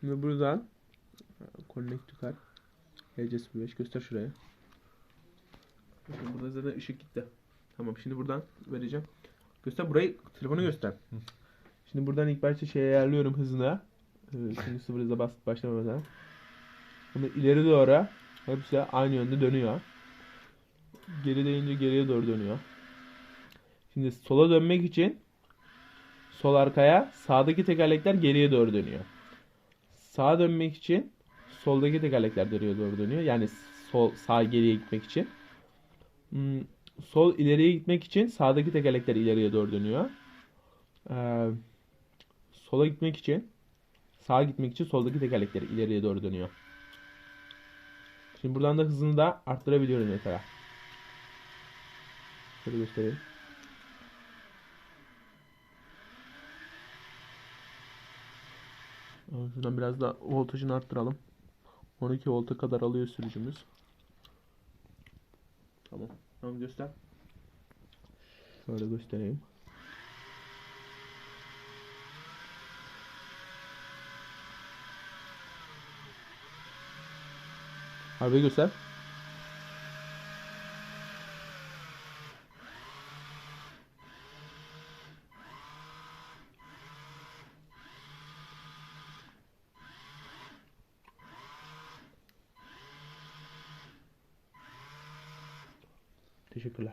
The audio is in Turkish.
Şimdi buradan Connect to Car HC05 göster şuraya. Bakın burada zaten ışık gitti. Tamam şimdi buradan vereceğim. Göster burayı telefonu göster. Şimdi buradan ilk başta şey ayarlıyorum hızına. Ee, Şimdi sıfır hıza bas başlama mesela. Bunu ileri doğru hepsi aynı yönde dönüyor. Geri deyince geriye doğru dönüyor. Şimdi sola dönmek için sol arkaya sağdaki tekerlekler geriye doğru dönüyor. Sağa dönmek için soldaki tekerlekler geriye doğru dönüyor. Yani sol sağ geriye gitmek için. Hmm, sol ileriye gitmek için sağdaki tekerlekler ileriye doğru dönüyor. Ee, sola gitmek için sağa gitmek için soldaki tekerlekler ileriye doğru dönüyor. Şimdi buradan da hızını da arttırabiliyorum mesela. Şöyle göstereyim. Şuradan biraz da voltajını arttıralım. 12 volta kadar alıyor sürücümüz. Tamam. Tamam göster. Şöyle göstereyim. Harbi göster. Teşekkürler.